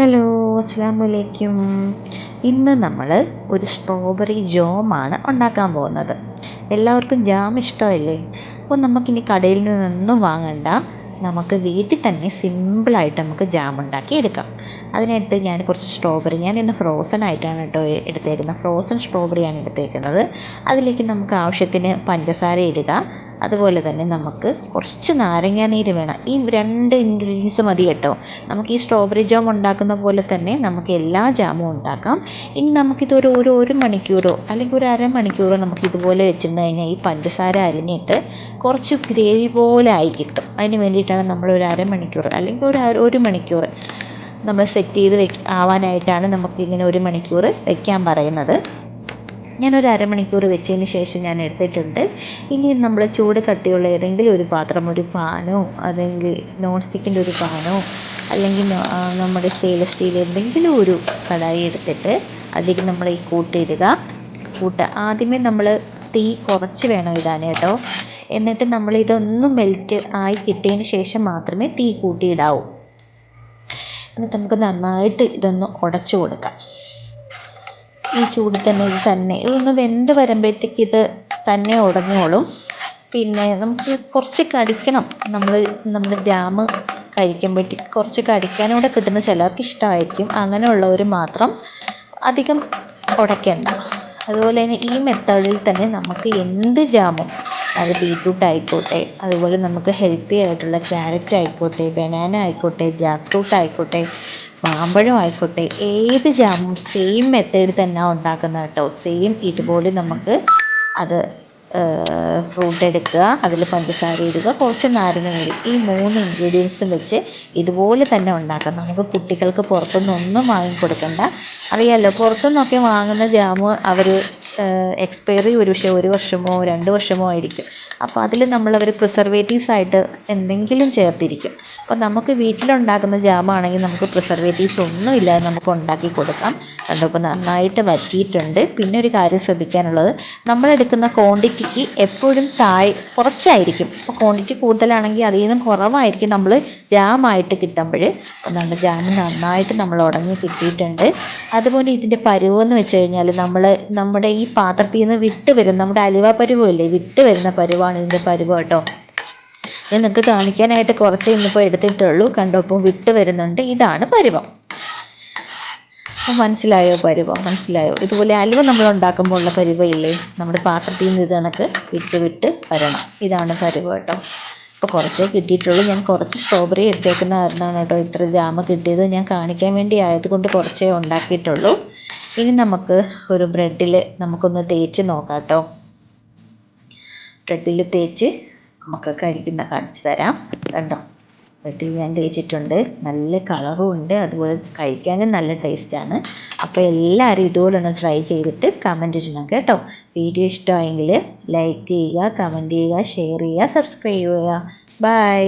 Hello അസ്സാം വലൈക്കും ഇന്ന് നമ്മൾ ഒരു സ്ട്രോബെറി ജോമാണ് ഉണ്ടാക്കാൻ പോകുന്നത്. എല്ലാവർക്കും ജാം ഇഷ്ടമല്ലേ? അപ്പോൾ നമുക്കിനി കടയിൽ നിന്നൊന്നും വാങ്ങണ്ട. നമുക്ക് വീട്ടിൽ തന്നെ സിമ്പിളായിട്ട് നമുക്ക് ജാം ഉണ്ടാക്കി എടുക്കാം. അതിനായിട്ട് ഞാൻ കുറച്ച് സ്ട്രോബെറി ഞാൻ ഇന്ന് ഫ്രോസൺ ആയിട്ടാണ് കേട്ടോ എടുത്തേക്കുന്നത്. ഫ്രോസൺ സ്ട്രോബെറിയാണ് എടുത്തേക്കുന്നത്. അതിലേക്ക് നമുക്ക് ആവശ്യത്തിന് പഞ്ചസാര ഇടുക. അതുപോലെ തന്നെ നമുക്ക് കുറച്ച് നാരങ്ങ നീര് വേണം. ഈ രണ്ട് ഇൻഗ്രീഡിയൻസ് മതി കേട്ടോ. നമുക്ക് ഈ സ്ട്രോബെറി ജാം ഉണ്ടാക്കുന്ന പോലെ തന്നെ നമുക്ക് എല്ലാ ജാമും ഉണ്ടാക്കാം. ഇനി നമുക്കിതൊരു ഒരു ഒരു മണിക്കൂറോ അല്ലെങ്കിൽ ഒരു അരമണിക്കൂറോ നമുക്ക് ഇതുപോലെ വെച്ചിരുന്ന് കഴിഞ്ഞാൽ ഈ പഞ്ചസാര അരിഞ്ഞിട്ട് കുറച്ച് ഗ്രേവി പോലെ ആയി കിട്ടും. അതിന് വേണ്ടിയിട്ടാണ് നമ്മൾ ഒരു അരമണിക്കൂർ അല്ലെങ്കിൽ ഒരു ഒരു മണിക്കൂർ നമ്മൾ സെറ്റ് ചെയ്ത് വെ ആവാനായിട്ടാണ് നമുക്കിങ്ങനെ ഒരു മണിക്കൂർ വെക്കാൻ പറയുന്നത്. ഞാനൊരു അരമണിക്കൂർ വെച്ചതിന് ശേഷം ഞാൻ എടുത്തിട്ടുണ്ട്. ഇനി നമ്മൾ ചൂട് കട്ടിയുള്ള ഏതെങ്കിലും ഒരു പാത്രം ഒരു പാനോ അല്ലെങ്കിൽ നോൺ സ്റ്റിക്കിന്റെ ഒരു പാനോ അല്ലെങ്കിൽ നമ്മുടെ സ്റ്റെയിൻലെസ് സ്റ്റീൽ എന്തെങ്കിലും ഒരു കടായി എടുത്തിട്ട് അതിലേക്ക് നമ്മൾ ഈ കൂട്ടിയിടുക. കൂട്ട ആദ്യമേ നമ്മൾ തീ കുറച്ച് വേണം ഇടാൻ കേട്ടോ. എന്നിട്ട് നമ്മൾ ഇതൊന്നും മെൽറ്റ് ആയി കിട്ടിയതിന് ശേഷം മാത്രമേ തീ കൂട്ടിയിടാവൂ. എന്നിട്ട് നമുക്ക് നന്നായിട്ട് ഇതൊന്ന് ഉടച്ചു കൊടുക്കാം. ഈ ചൂടിൽ തന്നെ ഇത് തന്നെ. ഇതൊന്ന് വെന്ത് വരുമ്പോഴത്തേക്ക് ഇത് തന്നെ ഉടഞ്ഞോളും. പിന്നെ നമുക്ക് കുറച്ച് കടിക്കണം. നമ്മൾ നമ്മൾ ജാം കഴിക്കുമ്പോഴത്തേക്ക് കുറച്ച് കടിക്കാനൂടെ കിട്ടുന്ന ചിലർക്ക് ഇഷ്ടമായിരിക്കും. അങ്ങനെയുള്ളവർ മാത്രം അധികം ഉടയ്ക്കണ്ട. അതുപോലെ തന്നെ ഈ മെത്തേഡിൽ തന്നെ നമുക്ക് എന്ത് ജാമും അത് ബീറ്റ്റൂട്ട് ആയിക്കോട്ടെ അതുപോലെ നമുക്ക് ഹെൽത്തി ആയിട്ടുള്ള ക്യാരറ്റ് ആയിക്കോട്ടെ ബനാന ആയിക്കോട്ടെ ജാക്ക് ഫ്രൂട്ട് ആയിക്കോട്ടെ മാമ്പഴം ആയിക്കോട്ടെ ഏത് ജാമും സെയിം മെത്തേഡിൽ തന്നെ ഉണ്ടാക്കുന്നത് കേട്ടോ. സെയിം ഇതുപോലെ നമുക്ക് അത് ഫ്രൂട്ട് എടുക്കുക അതിൽ പഞ്ചസാര ഇടുക കുറച്ച് നാരങ്ങ നീര് ഈ മൂന്ന് ഇൻഗ്രീഡിയൻസും വെച്ച് ഇതുപോലെ തന്നെ ഉണ്ടാക്കാം നമുക്ക് കുട്ടികൾക്ക് പുറത്തുനിന്ന് ഒന്നും വാങ്ങിക്കൊടുക്കണ്ട. അറിയാമല്ലോ പുറത്തുനിന്നൊക്കെ വാങ്ങുന്ന ജാമ് അവർ എക്സ്പയറി ഒരു പക്ഷേ ഒരു വർഷമോ രണ്ട് വർഷമോ ആയിരിക്കും. അപ്പോൾ അതിൽ പ്രിസർവേറ്റീവ്സ് ആയിട്ട് എന്തെങ്കിലും ചേർത്തിരിക്കും. അപ്പോൾ നമുക്ക് വീട്ടിലുണ്ടാക്കുന്ന ജാമാണെങ്കിൽ നമുക്ക് പ്രിസർവേറ്റീവ്സ് ഒന്നും ഇല്ലാതെ നമുക്ക് ഉണ്ടാക്കി കൊടുക്കാം. കണ്ടപ്പോൾ നന്നായിട്ട് വറ്റിയിട്ടുണ്ട്. പിന്നെ ഒരു കാര്യം ശ്രദ്ധിക്കാനുള്ളത് നമ്മളെടുക്കുന്ന ക്വാണ്ടിറ്റിക്ക് എപ്പോഴും താഴെ കുറച്ചായിരിക്കും. അപ്പോൾ ക്വാണ്ടിറ്റി കൂടുതലാണെങ്കിൽ അതിൽ നിന്നും കുറവായിരിക്കും നമ്മൾ ജാമായിട്ട് കിട്ടുമ്പോൾ. അപ്പോൾ നമ്മൾ ജാം നന്നായിട്ട് നമ്മൾ ഉടഞ്ഞ് കിട്ടിയിട്ടുണ്ട്. അതുപോലെ ഇതിന്റെ പരുവെന്ന് വെച്ച് കഴിഞ്ഞാൽ നമ്മൾ നമ്മുടെ ഈ പാത്രത്തിൽ നിന്ന് വിട്ട് വരും. നമ്മുടെ അലുവ പരുവല്ലേ വിട്ട് വരുന്ന പരുവാണ് ഇതിന്റെ പരുവ് കേട്ടോ. ഞാൻ നിങ്ങൾക്ക് കാണിക്കാനായിട്ട് കുറച്ച് ഇന്നിപ്പോൾ എടുത്തിട്ടുള്ളൂ. കണ്ടപ്പോൾ വിട്ട് വരുന്നുണ്ട്. ഇതാണ് പരുവം. മനസ്സിലായോ പരുവം? മനസ്സിലായോ? ഇതുപോലെ അലുവ നമ്മൾ ഉണ്ടാക്കുമ്പോൾ ഉള്ള പരുവം ഇല്ലേ? നമ്മുടെ പാത്രത്തിൽ നിന്ന് ഇത് കണക്ക് വിട്ട് വിട്ട് വരണം. ഇതാണ് പരുവ കേട്ടോ. അപ്പോൾ കുറച്ചേ കിട്ടിയിട്ടുള്ളൂ. ഞാൻ കുറച്ച് സ്ട്രോബെറി എടുത്തേക്കുന്ന കാരണമാണ് കേട്ടോ ഇത്ര ഗ്രാമം കിട്ടിയത്. ഞാൻ കാണിക്കാൻ വേണ്ടി ആയതുകൊണ്ട് കുറച്ചേ ഉണ്ടാക്കിയിട്ടുള്ളൂ. ഇനി നമുക്ക് ഒരു ബ്രെഡിൽ നമുക്കൊന്ന് തേച്ച് നോക്കാം കേട്ടോ ബ്രെഡിൽ തേച്ച് നമുക്ക് കഴിക്കുന്ന കാണിച്ചു തരാം. കണ്ടോ? ബ്രെഡിൽ ഞാൻ തേച്ചിട്ടുണ്ട്. നല്ല കളറും ഉണ്ട്. അതുപോലെ കഴിക്കാനും നല്ല ടേസ്റ്റാണ് അപ്പോൾ എല്ലാവരും ഇതുപോലെ ഒന്ന് ട്രൈ ചെയ്തിട്ട് കമന്റ് ഇടണം കേട്ടോ. വീഡിയോ ഇഷ്ടമായെങ്കിൽ ലൈക്ക് ചെയ്യുക കമന്റ് ചെയ്യുക ഷെയർ ചെയ്യുക സബ്സ്ക്രൈബ് ചെയ്യുക. ബൈ